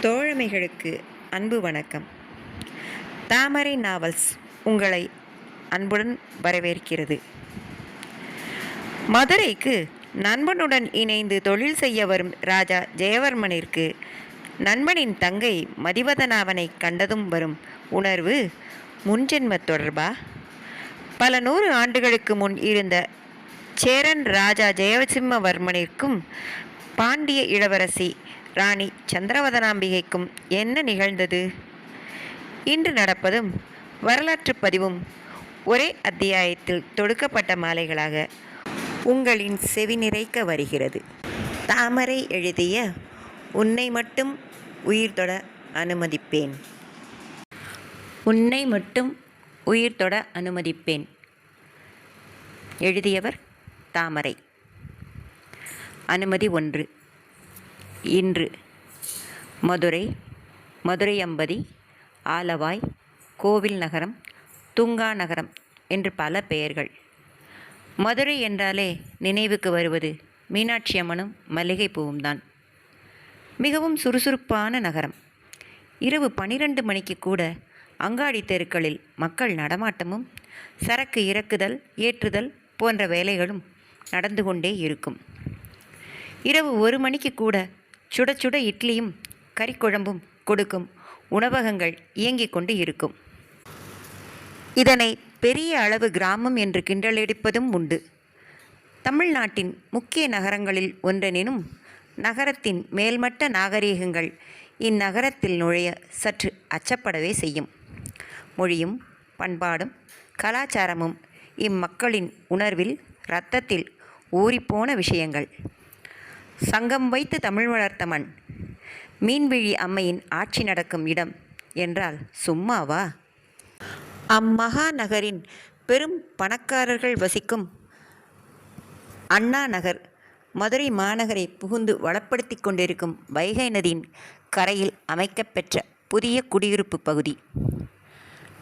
தோழமைகளுக்கு அன்பு வணக்கம். தாமரை நாவல்ஸ் உங்களை அன்புடன் வரவேற்கிறது. மதுரைக்கு நண்பனுடன் இணைந்து தொழில் செய்ய வரும் ராஜா ஜெயவர்மனிற்கு நண்பனின் தங்கை மதிவதனாவனை கண்டதும் வரும் உணர்வு முன்ஜென்ம தொடர்பா? பல நூறு ஆண்டுகளுக்கு முன் இருந்த சேரன் ராஜா ஜெயசிம்மவர்மனிற்கும் பாண்டிய இளவரசி ராணி சந்திரவதனாம்பிகைக்கும் என்ன நிகழ்ந்தது? இன்று நடப்பதும் வரலாற்று பதிவும் ஒரே அத்தியாயத்தில் தொடுக்கப்பட்ட மாலைகளாக உங்களின் செவி நிறைக்க வருகிறது. தாமரை எழுதிய உன்னை மட்டும் உயிர் தொட அனுமதிப்பேன். உன்னை மட்டும் உயிர் தொட அனுமதிப்பேன். எழுதியவர் தாமரை. அனுமதி ஒன்று. இன்று. மதுரை மதுரை அம்பதி ஆலவாய் கோவில் நகரம் துங்கா நகரம் என்று பல பெயர்கள். மதுரை என்றாலே நினைவுக்கு வருவது மீனாட்சி அம்மனும் மல்லிகைப்பூவும் தான் மிகவும் சுறுசுறுப்பான நகரம். இரவு பனிரெண்டு மணிக்கு கூட அங்காடி தெருக்களில் மக்கள் நடமாட்டமும் சரக்கு இறக்குதல் ஏற்றுதல் போன்ற வேலைகளும் நடந்து கொண்டே இருக்கும். இரவு ஒரு மணிக்கு கூட சுட சுட இட்லியும் கறிக்குழம்பும் கொடுக்கும். உணவகங்கள் இயங்கிக் கொண்டு இருக்கும். இதனை பெரிய அளவு கிராமம் என்று கிண்டலடிப்பதும் உண்டு. தமிழ்நாட்டின் முக்கிய நகரங்களில் ஒன்றெனினும் நகரத்தின் மேல்மட்ட நாகரீகங்கள் இந்நகரத்தில் நுழைய சற்று அச்சப்படவே செய்யும். மொழியும் பண்பாடும் கலாச்சாரமும் இம்மக்களின் உணர்வில் இரத்தத்தில் ஊறிப்போன விஷயங்கள். சங்கம் வைத்து தமிழ் வளர்த்த மண் மீன்விழி அம்மையின் ஆட்சி நடக்கும் இடம் என்றால் சும்மாவா? அம்மகா நகரின் பெரும் பணக்காரர்கள் வசிக்கும் அண்ணா நகர் மதுரை மாநகரை புகுந்து வளப்படுத்தி கொண்டிருக்கும் வைகை நதியின் கரையில் அமைக்கப்பெற்ற புதிய குடியிருப்பு பகுதி.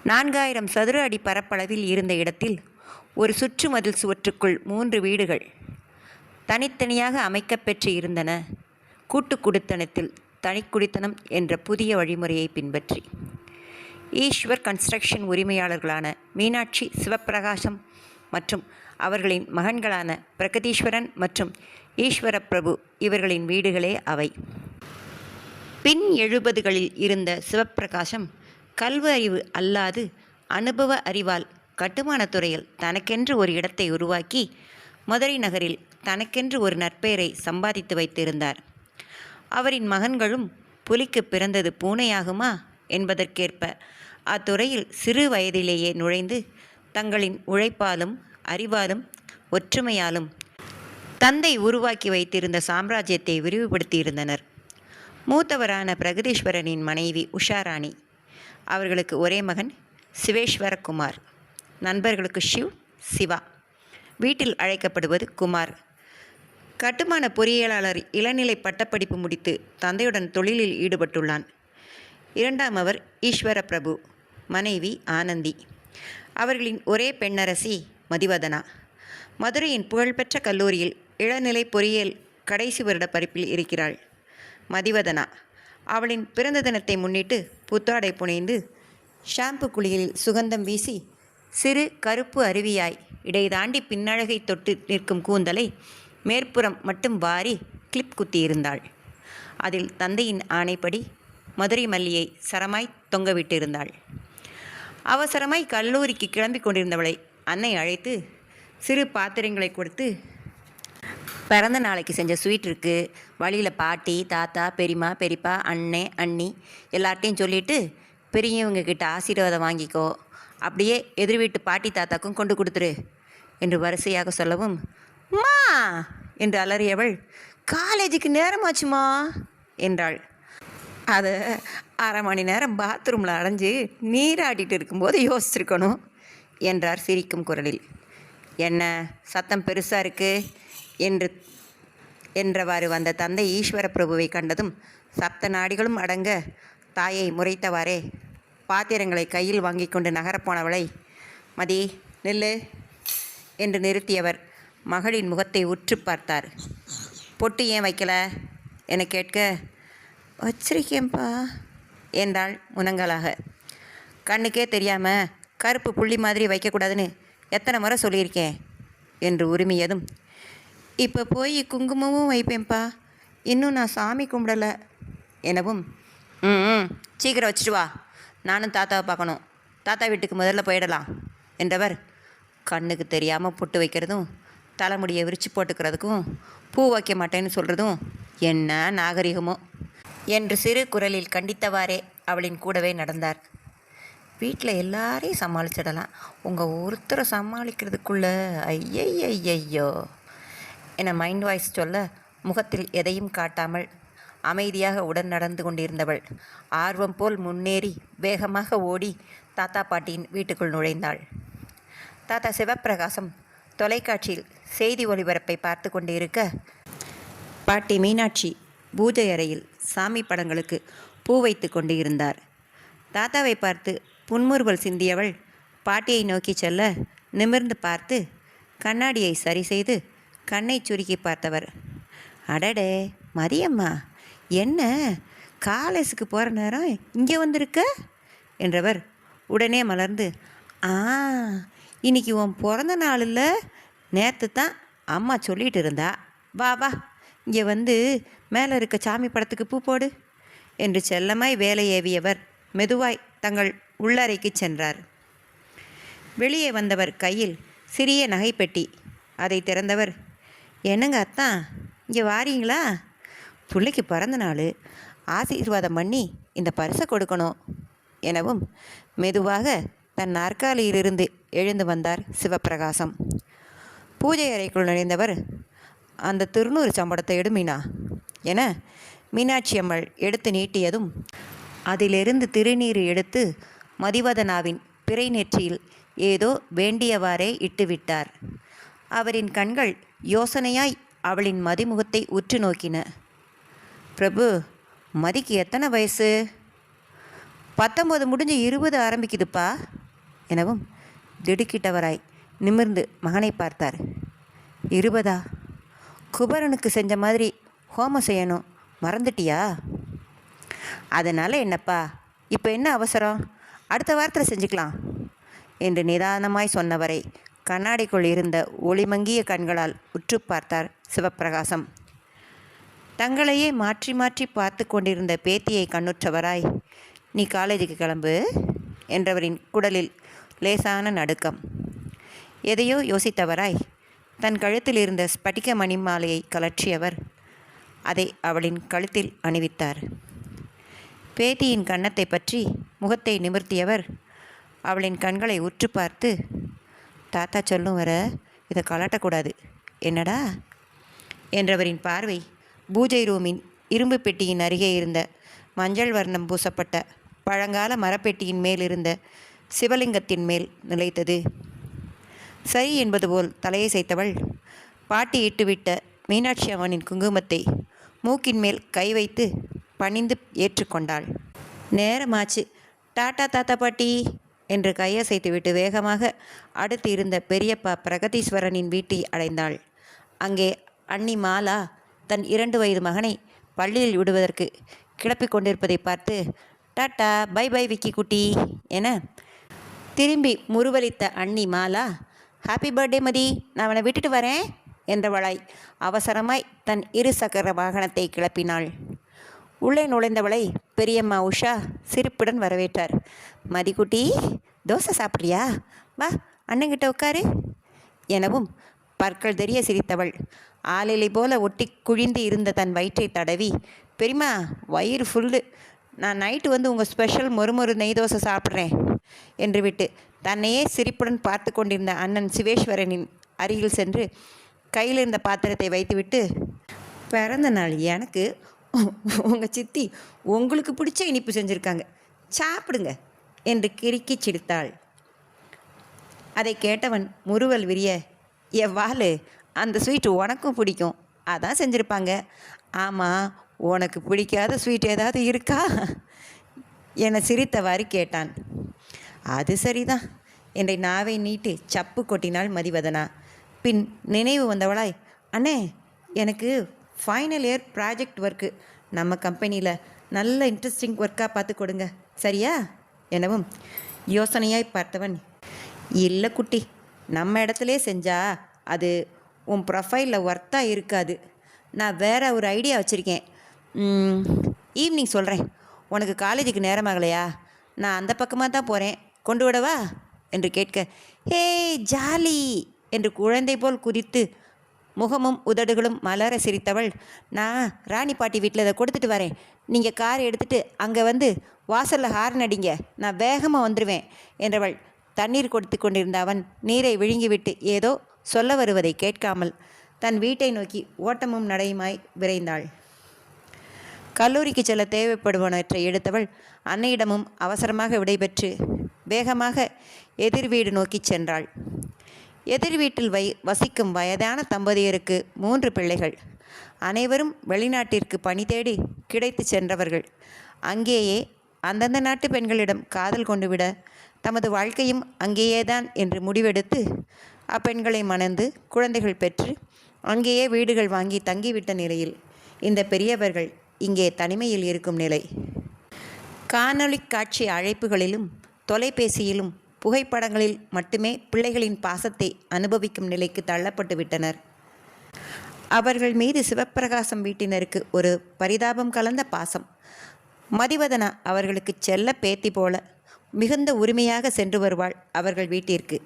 நான்காயிரம் சதுர அடி பரப்பளவில் இருந்த இடத்தில் ஒரு சுற்றுமதில் சுவற்றுக்குள் மூன்று வீடுகள் தனித்தனியாக அமைக்கப்பெற்று இருந்தன. கூட்டு குடித்தனத்தில் தனிக்குடித்தனம் என்ற புதிய வழிமுறையை பின்பற்றி. ஈஸ்வர் கன்ஸ்ட்ரக்ஷன் உரிமையாளர்களான மீனாட்சி சிவப்பிரகாசம் மற்றும் அவர்களின் மகன்களான பிரகதீஸ்வரன் மற்றும் ஈஸ்வர பிரபு இவர்களின் வீடுகளே அவை. பின் எழுபதுகளில் இருந்த சிவப்பிரகாசம் கல்வி அறிவு அல்லாது அனுபவ அறிவால் கட்டுமானத் துறையில் தனக்கென்று ஒரு இடத்தை உருவாக்கி மதுரை நகரில் தனக்கென்று ஒரு நற்பெயரை சம்பாதித்து வைத்திருந்தார். அவரின் மகன்களும் புலிக்கு பிறந்தது பூனையாகுமா? என்பதற்கேற்ப அத்துறையில் சிறு வயதிலேயே நுழைந்து தங்களின் உழைப்பாலும் அறிவாலும் ஒற்றுமையாலும் தந்தை உருவாக்கி வைத்திருந்த சாம்ராஜ்யத்தை விரிவுபடுத்தியிருந்தனர். மூத்தவரான பிரகதீஸ்வரனின் மனைவி உஷாராணி. அவர்களுக்கு ஒரே மகன் சிவேஸ்வரகுமார். நண்பர்களுக்கு ஷிவ் சிவா. வீட்டில் அழைக்கப்படுவது குமார். கட்டுமான பொறியியலாளர் இளநிலை பட்டப்படிப்பு முடித்து தந்தையுடன் தொழிலில் ஈடுபட்டுள்ளான். இரண்டாம் அவர் ஈஸ்வர பிரபு மனைவி ஆனந்தி. அவர்களின் ஒரே பெண்ணரசி மதிவதனா. மதுரையின் புகழ்பெற்ற கல்லூரியில் இளநிலை பொறியியல் கடைசி வருட படிப்பில் இருக்கிறாள் மதிவதனா. அவளின் பிறந்த தினத்தை முன்னிட்டு புத்தாடை புனைந்து ஷாம்பு குளியலில் சுகந்தம் வீசி சிறு கருப்பு அருவியாய் இடை தாண்டி பின்னழகை தொட்டு நிற்கும் கூந்தலை மேற்புறம் மட்டும் வாரி கிளிப் குத்தியிருந்தாள். அதில் தந்தையின் ஆணைப்படி மதுரை மல்லியை சரமாய் தொங்கவிட்டிருந்தாள். அவசரமாய் கல்லூரிக்கு கிளம்பி கொண்டிருந்தவளை அன்னை அழைத்து சிறு பாத்திரங்களை கொடுத்து பிறந்த நாளைக்கு செஞ்ச ஸ்வீட் இருக்குது வழியில் பாட்டி தாத்தா பெரியம்மா பெரியப்பா அண்ணே அண்ணி எல்லார்ட்டையும் சொல்லிவிட்டு பெரியவங்க கிட்ட ஆசீர்வாதம் வாங்கிக்கோ. அப்படியே எதிர் வீட்டு பாட்டி தாத்தாக்கும் கொண்டு கொடுத்துரு என்று வரிசையாக சொல்லவும் மா! என்று அலறியவள் காலேஜுக்கு நேரமாச்சுமா? என்றாள். அதை அரை மணி நேரம் பாத்ரூமில் அடைஞ்சு நீராடிட்டு இருக்கும்போது யோசிச்சிருக்கணும் என்றார் சிரிக்கும் குரலில். என்ன? சத்தம் பெருசாக இருக்குது என்று என்றவாறு வந்த தந்தை ஈஸ்வர பிரபுவை கண்டதும் சப்த நாடிகளும் அடங்க தாயை முறைத்தவாறே பாத்திரங்களை கையில் வாங்கி கொண்டு நகரப்போனவளை மதி நில்லு என்று நிறுத்தியவர். மகளின் முகத்தை உற்று பார்த்தார். பொட்டு ஏன் வைக்கல? என கேட்க வச்சிருக்கேன்ப்பா என்றாள் முனங்களாக. கண்ணுக்கே தெரியாமல் கருப்பு புள்ளி மாதிரி வைக்கக்கூடாதுன்னு எத்தனை முறை சொல்லியிருக்கேன் என்று உரிமையதும். இப்போ போய் குங்குமமும் வைப்பேன்ப்பா. இன்னும் நான் சாமி கும்பிடலை எனவும். ம் ம். சீக்கிரம் வச்சுட்டு வா. நானும் தாத்தாவை பார்க்கணும். தாத்தா வீட்டுக்கு முதல்ல போயிடலாம் என்றவர் கண்ணுக்கு தெரியாமல் பொட்டு வைக்கிறதும் தலைமுடியை விரித்து போட்டுக்கிறதுக்கும் பூ வைக்க மாட்டேன்னு சொல்கிறதும் என்ன நாகரிகமோ? என்று சிறு குரலில் கண்டித்தவாறே அவளின் கூடவே நடந்தார். வீட்டில் எல்லாரையும் சமாளிச்சிடலாம். உங்கள் ஒருத்தரை சமாளிக்கிறதுக்குள்ள ஐயையையோ என மைண்ட் வாய்ஸ் சொல்ல முகத்தில் எதையும் காட்டாமல் அமைதியாக உடன் நடந்து கொண்டிருந்தவள் ஆர்வம் போல் முன்னேறி வேகமாக ஓடி தாத்தா பாட்டியின் வீட்டுக்குள் நுழைந்தாள். தாத்தா சிவப்பிரகாசம் தொலைக்காட்சியில் செய்தி ஒளிபரப்பை பார்த்து கொண்டிருக்க பாட்டி மீனாட்சி பூஜை அறையில் சாமி படங்களுக்கு பூ வைத்து கொண்டு இருந்தார் தாத்தாவை பார்த்து புன்முறுவல் சிந்தியவள் பாட்டியை நோக்கி செல்ல நிமிர்ந்து பார்த்து கண்ணாடியை சரி செய்து கண்ணை சுருக்கி பார்த்தவர். அடடே மதியம்மா என்ன? காலேஜுக்கு போகிற நேரம் இங்கே வந்திருக்க? என்றவர் உடனே மலர்ந்து ஆ இன்னைக்கு உன் பிறந்த நாளில் நேற்று தான் அம்மா சொல்லிகிட்டு இருந்தா வா வா இங்கே வந்து மேலே இருக்க சாமி படத்துக்கு பூ போடு என்று செல்லமாய் வேலை ஏவியவர் மெதுவாய் தங்கள் உள்ளறைக்கு சென்றார். வெளியே வந்தவர் கையில் சிறிய நகைப்பெட்டி. அதை திறந்தவர் என்னங்க அத்தான் இங்கே வாரீங்களா? பிள்ளைக்கு பிறந்த நாள் ஆசீர்வாதம் பண்ணி இந்த பரிசை கொடுக்கணும் எனவும் மெதுவாக தன் நாற்காலியிலிருந்து எழுந்து வந்தார் சிவப்பிரகாசம். பூஜை அறைக்குள் நுழைந்தவர் அந்த திருநூறு சம்படத்தை எடு மீனா என மீனாட்சி அம்மள் எடுத்து நீட்டியதும் அதிலிருந்து திருநீர் எடுத்து மதிவதனாவின் பிறை நெற்றியில் ஏதோ வேண்டியவாறே இட்டுவிட்டார். அவரின் கண்கள் யோசனையாய் அவளின் மதிமுகத்தை உற்று நோக்கின. பிரபு மதிக்கு எத்தனை வயசு? பத்தொம்பது முடிஞ்சு இருபது ஆரம்பிக்குதுப்பா எனவும் திடுக்கிட்டவராய் நிமிர்ந்து மகனை பார்த்தார். இருபதா? குபரனுக்கு செஞ்ச மாதிரி ஹோமம் செய்யணும். மறந்துட்டியா? அதனால் என்னப்பா? இப்போ என்ன அவசரம்? அடுத்த வாரத்தில் செஞ்சுக்கலாம். என்று நிதானமாய் சொன்னவரை கண்ணாடிக்குள் இருந்த ஒளிமங்கிய கண்களால் உற்று பார்த்தார் சிவப்பிரகாசம். தங்களையே மாற்றி மாற்றி பார்த்து கொண்டிருந்த பேத்தியை கண்ணுற்றவராய் நீ காலேஜுக்கு கிளம்பு என்றவரின் குடலில் லேசான நடுக்கம். எதையோ யோசித்தவராய் தன் கழுத்தில் இருந்த ஸ்பட்டிக மணிமாலையை கலற்றியவர் அதை அவளின் கழுத்தில் அணிவித்தார். பேத்தியின் கன்னத்தை பற்றி முகத்தை நிமிர்த்தியவர் அவளின் கண்களை உற்று பார்த்து தாத்தா சொல்லும் வர இதை கலட்டக்கூடாது. என்னடா? என்றவரின் பார்வை பூஜை ரூமின் இரும்பு பெட்டியின் அருகே இருந்த மஞ்சள் வர்ணம் பூசப்பட்ட பழங்கால மரப்பெட்டியின் மேல் இருந்த சிவலிங்கத்தின் மேல் நிலைத்தது. சரி என்பது போல் தலையை செய்தவள் பாட்டி இட்டுவிட்ட மீனாட்சி அம்மனின் குங்குமத்தை மூக்கின் மேல் கை வைத்து பணிந்து ஏற்றுக்கொண்டாள். நேரமாச்சு. டாட்டா தாத்தா பாட்டி என்று கையசைத்துவிட்டு வேகமாக அடுத்து இருந்த பெரியப்பா பிரகதீஸ்வரனின் வீட்டை அடைந்தாள். அங்கே அண்ணி மாலா தன் இரண்டு வயது மகனை பள்ளியில் விடுவதற்கு கிளப்பிக் கொண்டிருப்பதை பார்த்து டாட்டா பை பை விக்கி குட்டி என திரும்பி முருவலித்த அண்ணி மாலா ஹாப்பி பர்த்டே மதி நான் அவனை விட்டுட்டு வரேன் என்றவளாய். அவசரமாய் தன் இரு சக்கர வாகனத்தை கிளப்பினாள். உள்ளே நுழைந்தவளை பெரியம்மா உஷா சிரிப்புடன் வரவேற்றார். மதிக்குட்டி தோசை சாப்பிட்றியா வா அண்ணங்கிட்ட உட்காரு எனவும் பற்கள் தெரிய சிரித்தவள். ஆளிலை போல ஒட்டி குழிந்து இருந்த தன் வயிற்றை தடவி பெரியம்மா வயிறு ஃபுல்லு நான் நைட்டு வந்து உங்கள் ஸ்பெஷல் மொறுமொறு நெய் தோசை சாப்பிட்றேன் என்று விட்டு தன்னையே சிரிப்புடன் பார்த்து கொண்டிருந்த அண்ணன் சிவேஸ்வரனின் அருகில் சென்று கையில் இருந்த பாத்திரத்தை வைத்துவிட்டு பிறந்த நாள் எனக்கு உங்கள் சித்தி உங்களுக்கு பிடிச்ச இனிப்பு செஞ்சுருக்காங்க சாப்பிடுங்க என்று கிறுக்கி சிரித்தாள். அதை கேட்டவன் முறுவல் விரிய எவ்வாறு அந்த ஸ்வீட் உனக்கும் பிடிக்கும் அதான் செஞ்சுருப்பாங்க. ஆமாம் உனக்கு பிடிக்காத ஸ்வீட் ஏதாவது இருக்கா? என சிரித்தவாறு கேட்டான். அது சரிதான். என்னை நாவை நீட்டி சப்பு கொட்டினாள் மதிவதனா? பின் நினைவு வந்தவளாய் அண்ணே எனக்கு ஃபைனல் இயர் ப்ராஜெக்ட் ஒர்க்கு நம்ம கம்பெனியில் நல்ல இன்ட்ரெஸ்டிங் ஒர்க்காக பார்த்து கொடுங்க. சரியா? எனவும் யோசனையாய் பார்த்தவன் இல்லை குட்டி நம்ம இடத்துலே செஞ்சா அது உன் ப்ரொஃபைலில் ஒர்த்தாக இருக்காது. நான் வேற ஒரு ஐடியா வச்சுருக்கேன். ஈவினிங் சொல்கிறேன் உனக்கு காலேஜுக்கு நேரமாகலையா நான் அந்த பக்கமாக தான் போகிறேன் கொண்டு விடவா என்று கேட்க ஹே ஜாலி! என்று குழந்தை போல் குதித்து முகமும் உதடுகளும் மலர சிரித்தவள் நான் ராணி பாட்டி வீட்டில் இதை கொடுத்துட்டு வரேன். நீங்கள் கார் எடுத்துகிட்டு அங்கே வந்து வாசலில் ஹார்ன் அடிங்க. நான் வேகமாக வந்துடுவேன் என்றவள் தண்ணீர் கொடுத்து கொண்டிருந்த அவன் நீரை விழுங்கிவிட்டு ஏதோ சொல்ல வருவதை கேட்காமல் தன் வீட்டை நோக்கி ஓட்டமும் நடையுமாய் விரைந்தாள். கல்லூரிக்கு செல்ல தேவைப்படுவனவற்றை எடுத்தவள் அன்னையிடமும் அவசரமாக விடைபெற்று வேகமாக எதிர் வீடு நோக்கிச் சென்றாள். எதிர் வீட்டில் வை வசிக்கும் வயதான தம்பதியருக்கு மூன்று பிள்ளைகள். அனைவரும் வெளிநாட்டிற்கு பணி தேடி கிடைத்து சென்றவர்கள். அங்கேயே அந்தந்த நாட்டு பெண்களிடம் காதல் கொண்டுவிட தமது வாழ்க்கையும் அங்கேயேதான் என்று முடிவெடுத்து அப்பெண்களை மணந்து குழந்தைகள் பெற்று அங்கேயே வீடுகள் வாங்கி தங்கிவிட்ட நிலையில் இந்த பெரியவர்கள் இங்கே தனிமையில் இருக்கும் நிலை. காணொளி காட்சி அழைப்புகளிலும் தொலைபேசியிலும் புகைப்படங்களில் மட்டுமே பிள்ளைகளின் பாசத்தை அனுபவிக்கும் நிலைக்கு தள்ளப்பட்டு விட்டனர். அவர்கள் மீது சிவப்பிரகாசம் வீட்டினருக்கு ஒரு பரிதாபம் கலந்த பாசம். மதிவதனா அவர்களுக்கு செல்ல பேத்தி போல மிகுந்த உரிமையாக சென்று வருவாள் அவர்கள் வீட்டிற்கு.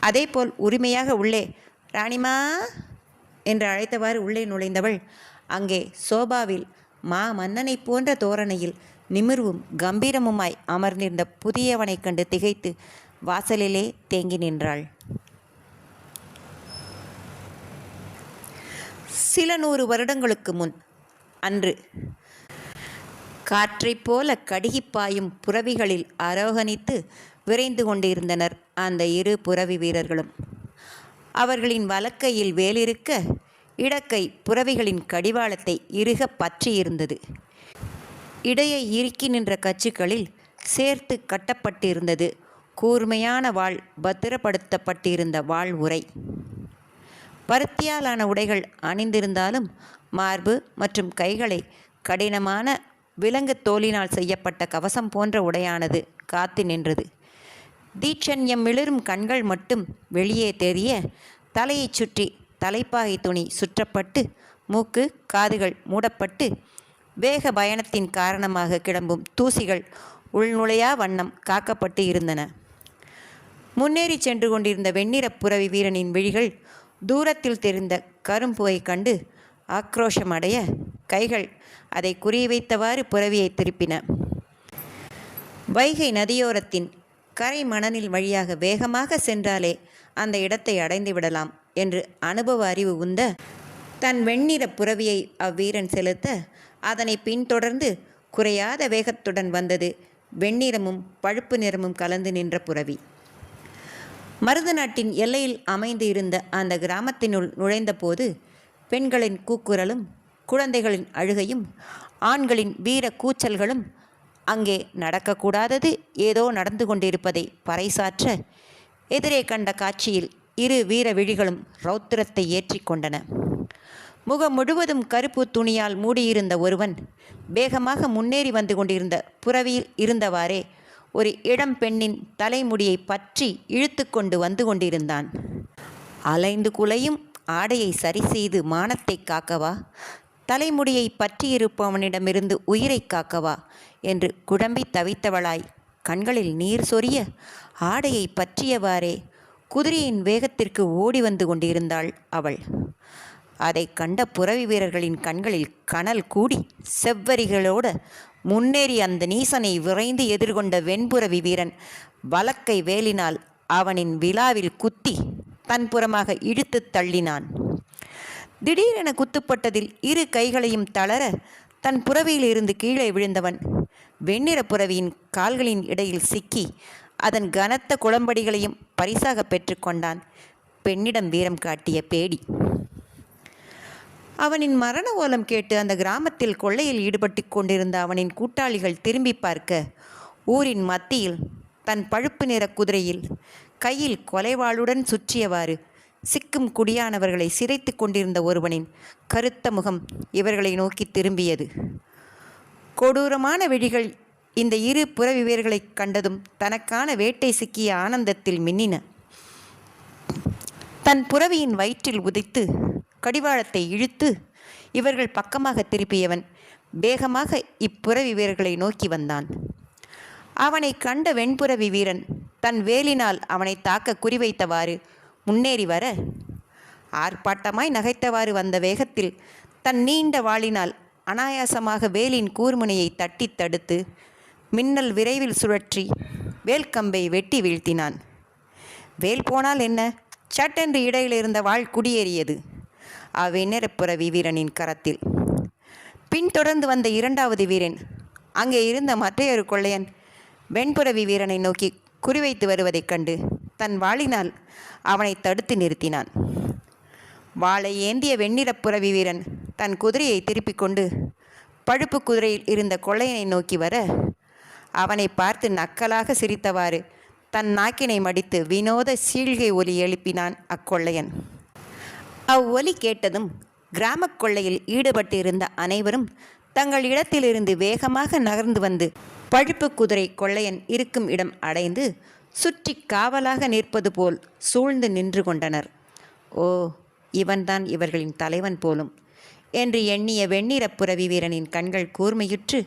அதேபோல் உரிமையாக உள்ளே ராணிமா என்று அழைத்தவாறு உள்ளே நுழைந்தவள் அங்கே சோபாவில் மா மன்னனைப் போன்ற தோரணையில் நிமிர்வும் கம்பீரமுமாய் அமர்ந்திருந்த புதியவனைக் கண்டு திகைத்து வாசலிலே தேங்கி நின்றாள். சில நூறு வருடங்களுக்கு முன் அன்று காற்றைப் போல கடுகிப் பாயும் புறவிகளில் ஆரோகணித்து விரைந்து கொண்டிருந்தனர் அந்த இரு புறவி வீரர்களும். அவர்களின் வலக்கையில் வேலிருக்க இடக்கை புறவிகளின் கடிவாளத்தை இறுக பற்றியிருந்தது. இடையை இறுக்கி நின்ற கச்சுக்களில் சேர்த்து கட்டப்பட்டிருந்தது கூர்மையான வாள் பத்திரப்படுத்தப்பட்டிருந்த வாள் உரை. பருத்தியாலான உடைகள் அணிந்திருந்தாலும் மார்பு மற்றும் கைகளை கடினமான விலங்கு தோலினால் செய்யப்பட்ட கவசம் போன்ற உடையானது காத்து நின்றது. தீட்சண்யம் மிளிரும் கண்கள் மட்டும் வெளியே தெரிய தலையைச் சுற்றி தலைப்பாகை துணி சுற்றப்பட்டு மூக்கு காதுகள் மூடப்பட்டு வேக பயணத்தின் காரணமாக கிளம்பும் தூசிகள் உள்நுழையா வண்ணம் காக்கப்பட்டு இருந்தன. முன்னேறி சென்று கொண்டிருந்த வெண்ணிறப் புறவி வீரனின் விழிகள் தூரத்தில் தெரிந்த கரும்புவை கண்டு ஆக்ரோஷம் அடைய கைகள் அதை குறிவைத்தவாறு புறவியை திருப்பின. வைகை நதியோரத்தின் கரை மணலில் வழியாக வேகமாக சென்றாலே அந்த இடத்தை அடைந்து விடலாம். என்று அனுபவ அறிவு உந்த தன் வெண்ணிற புறவியை அவ்வீரன் செலுத்த அதனை பின்தொடர்ந்து குறையாத வேகத்துடன் வந்தது வெண்ணிறமும் பழுப்பு நிறமும் கலந்து நின்ற புறவி மருது நாட்டின் எல்லையில் அமைந்து இருந்த அந்த கிராமத்தினுள் நுழைந்தபோது பெண்களின் கூக்குரலும் குழந்தைகளின் அழுகையும் ஆண்களின் வீர கூச்சல்களும் அங்கே நடக்கக்கூடாதது ஏதோ நடந்து கொண்டிருப்பதை பறைசாற்ற எதிரே கண்ட காட்சியில் இரு வீர விழிகளும் ரௌத்திரத்தை ஏற்றிக்கொண்டன முகம் முழுவதும் கருப்பு துணியால் மூடியிருந்த ஒருவன் வேகமாக முன்னேறி வந்து கொண்டிருந்த புறவியில் இருந்தவாறே ஒரு இளம் பெண்ணின் தலைமுடியை பற்றி இழுத்து கொண்டு வந்து கொண்டிருந்தான். அலைந்து குலையும் ஆடையை சரி செய்து மானத்தை காக்கவா? தலைமுடியை பற்றியிருப்பவனிடமிருந்து உயிரை காக்கவா? என்று குழம்பி தவித்தவளாய் கண்களில் நீர் சொரிய ஆடையை பற்றியவாறே குதிரையின் வேகத்திற்கு ஓடி வந்து கொண்டிருந்தாள் அவள். அதை கண்ட புறவி வீரர்களின் கண்களில் கனல் கூடி செவ்வரிகளோட முன்னேறி அந்த நீசனை விரைந்து எதிர்கொண்ட வெண்புறவி வீரன் வலக்கை வேலினால் அவனின் விழாவில் குத்தி தன் புறமாக இழுத்துத் தள்ளினான். திடீரென குத்துப்பட்டதில் இரு கைகளையும் தளர தன் புறவியிலிருந்து கீழே விழுந்தவன். வெண்ணிற புறவியின் கால்களின் இடையில் சிக்கி அதன் கனத்த குளம்படிகளையும் பரிசாக பெற்றுக்கொண்டான். பெண்ணிடம் வீரம் காட்டிய பேடி. அவனின் மரண ஓலம் கேட்டு அந்த கிராமத்தில் கொள்ளையில் ஈடுபட்டு கொண்டிருந்த அவனின் கூட்டாளிகள் திரும்பி பார்க்க ஊரின் மத்தியில் தன் பழுப்பு நிற குதிரையில் கையில் கொலைவாளுடன் சுற்றியவாறு சிக்கும் குடியானவர்களை சிதைத்து கொண்டிருந்த ஒருவனின் கருத்த முகம் இவர்களை நோக்கி திரும்பியது. கொடூரமான விழிகள் இந்த இரு புறவி வீரர்களைக் கண்டதும் தனக்கான வேட்டை சிக்கிய ஆனந்தத்தில் மின்னின. தன் புறவியின் வயிற்றில் உதைத்து கடிவாளத்தை இழுத்து இவர்கள் பக்கமாக திருப்பியவன் வேகமாக இப்புறவி வீரர்களை நோக்கி வந்தான். அவனை கண்ட வெண்புறவி வீரன் தன் வேலினால் அவனை தாக்க குறிவைத்தவாறு முன்னேறி வர ஆர்ப்பாட்டமாய் நகைத்தவாறு வந்த வேகத்தில் தன் நீண்ட வாளினால் அனாயாசமாக வேலின் கூர்முனையை தட்டி தடுத்து மின்னல் விரைவில் சுழற்றி வேல்கம்பை வெட்டி வீழ்த்தினான். வேல் போனால் என்ன? சட்டென்று இடையில் இருந்த வாள் குடியேறியது. அவ்விண்ணரப்புறவி வீரனின் கரத்தில். பின்தொடர்ந்து வந்த இரண்டாவது வீரன் அங்கே இருந்த மற்றையொரு கொள்ளையன் வெண்புறவி வீரனை நோக்கி குறிவைத்து வருவதைக் கண்டு தன் வாளினால் அவனை தடுத்து நிறுத்தினான். வாளை ஏந்திய வெண்ணிறப்புறவி வீரன் தன் குதிரையை திருப்பிக் கொண்டு பழுப்பு குதிரையில் இருந்த கொள்ளையனை நோக்கி வர அவனை பார்த்து நக்கலாக சிரித்தவாறு தன் நாக்கினை மடித்து வினோத சீழ்கை ஒலி எழுப்பினான் அக்கொள்ளையன். அவ்வொலி கேட்டதும் கிராமக் கொள்ளையில் ஈடுபட்டிருந்த அனைவரும் தங்கள் இடத்திலிருந்து வேகமாக நகர்ந்து வந்து பழுப்பு குதிரை கொள்ளையன் இருக்கும் இடம் அடைந்து சுற்றி காவலாக நிற்பது போல் சூழ்ந்து நின்று கொண்டனர். ஓ இவன்தான் இவர்களின் தலைவன் போலும் என்று எண்ணிய வெண்ணிறப் புறவி வீரனின் கண்கள் கூர்மையுற்று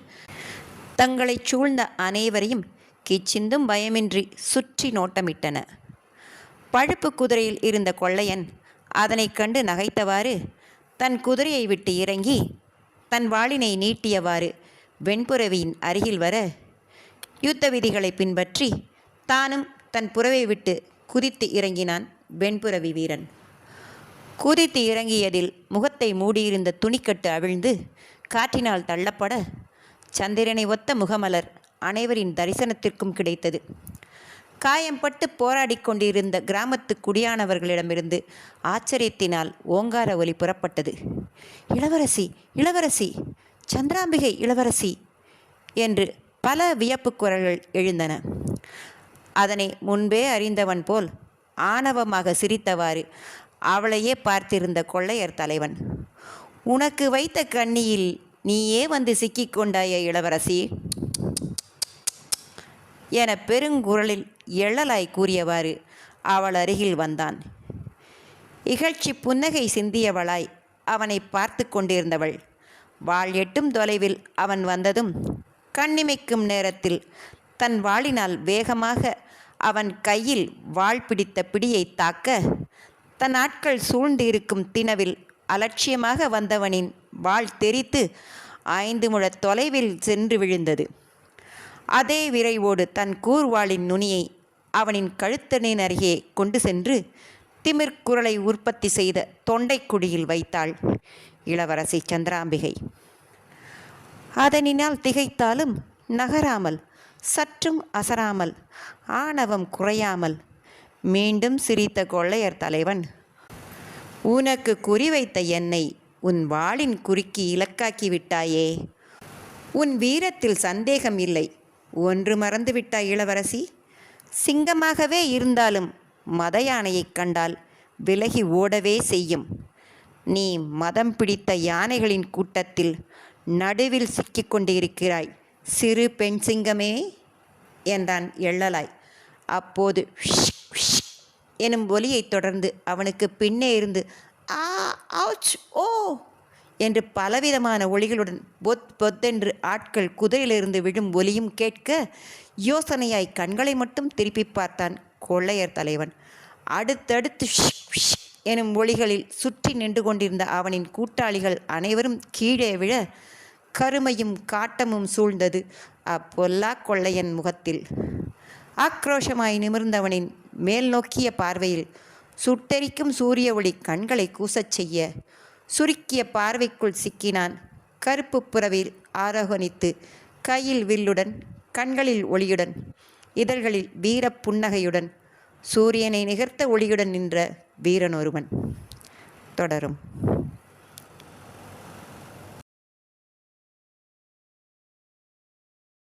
தங்களைச் சூழ்ந்த அனைவரையும் கிச்சிந்தும் பயமின்றி சுற்றி நோட்டமிட்டன. பழுப்பு குதிரையில் இருந்த கொள்ளையன் அதனைக் கண்டு நகைத்தவாறு தன் குதிரையை விட்டு இறங்கி தன் வாளினை நீட்டியவாறு வெண்புறவியின் அருகில் வர யுத்த விதிகளை பின்பற்றி தானும் தன் புறவை விட்டு குதித்து இறங்கினான் வெண்புறவி வீரன். குதித்து இறங்கியதில் முகத்தை மூடியிருந்த துணிக்கட்டு அவிழ்ந்து காற்றினால் தள்ளப்பட சந்திரனை ஒத்த முகமலர் அனைவரின் தரிசனத்திற்கும் கிடைத்தது. காயம்பட்டு போராடிக் கொண்டிருந்த கிராமத்து குடியானவர்களிடமிருந்து ஆச்சரியத்தினால் ஓங்கார ஒலி புறப்பட்டது. இளவரசி இளவரசி சந்திராம்பிகை இளவரசி என்று பல வியப்பு குரல்கள் எழுந்தன. அதனை முன்பே அறிந்தவன் போல் ஆணவமாக சிரித்தவாறு அவளையே பார்த்திருந்த கொள்ளையர் தலைவன் உனக்கு வைத்த கண்ணியில் நீயே வந்து சிக்கிக் கொண்டாய இளவரசி. என பெருங்குரலில் எழலாய் கூறியவாறு அவள் அருகில் வந்தான். இகழ்ச்சி புன்னகை சிந்தியவளாய் அவனை பார்த்து கொண்டிருந்தவள். வாள் எட்டும் தொலைவில் அவன் வந்ததும் கண்ணிமைக்கும் நேரத்தில் தன் வாளினால் வேகமாக அவன் கையில் வாள் பிடித்த பிடியை தாக்க தன் ஆட்கள் சூழ்ந்து இருக்கும் தினவில் அலட்சியமாக வந்தவனின் வாள் தெரித்து ஐந்து முழ தொலைவில் சென்று விழுந்தது. அதே விரைவோடு தன் கூர்வாளின் நுனியை அவனின் கழுத்தனின் அருகே கொண்டு சென்று திமிர் குரலை உற்பத்தி செய்த தொண்டைக்குடியில் வைத்தாள் இளவரசி சந்திராம்பிகை. அதனினால் திகைத்தாலும் நகராமல் சற்றும் அசராமல் ஆணவம் குறையாமல் மீண்டும் சிரித்த கொள்ளையர் தலைவன் உனக்கு குறிவைத்த என்னை உன் வாளின் குறுக்கி இலக்காக்கி விட்டாயே. உன் வீரத்தில் சந்தேகம் இல்லை. ஒன்று மறந்து விட்டாய் இளவரசி. சிங்கமாகவே இருந்தாலும் மத யானையைக் கண்டால் விலகி ஓடவே செய்யும். நீ மதம் பிடித்த யானைகளின் கூட்டத்தில் நடுவில் சிக்கிக் கொண்டிருக்கிறாய். சிறு பெண் சிங்கமே! என்றான் எள்ளலாய். அப்போது "ஷ், எனும் ஒலியைத் தொடர்ந்து அவனுக்கு பின்னே இருந்து ஆ ஆச் ஓ என்று பலவிதமான ஒளிகளுடன் பொத் பொத்தென்று ஆட்கள் குதிரையிலிருந்து விழும் ஒலியும் கேட்க யோசனையாய் கண்களை மட்டும் திருப்பி பார்த்தான் கொள்ளையர் தலைவன். அடுத்தடுத்து ஷ், ஷ் எனும் ஒளிகளில் சுற்றி நின்று கொண்டிருந்த அவனின் கூட்டாளிகள் அனைவரும் கீழே விழ கருமையும் காட்டமும் சூழ்ந்தது அப்பொல்லா கொள்ளையன் முகத்தில். ஆக்ரோஷமாய் நிமிர்ந்தவனின் மேல் நோக்கிய பார்வையில் சுட்டெரிக்கும் சூரிய ஒளி கண்களை கூசச் செய்ய சுருக்கிய பார்வைக்குள் சிக்கினான். கருப்பு புறவில் ஆரோகணித்து கையில் வில்லுடன் கண்களில் ஒளியுடன் இதழ்களில் வீரப் புன்னகையுடன் சூரியனை நிகர்த்த ஒளியுடன் நின்ற வீரன் ஒருவன் தொடரும்.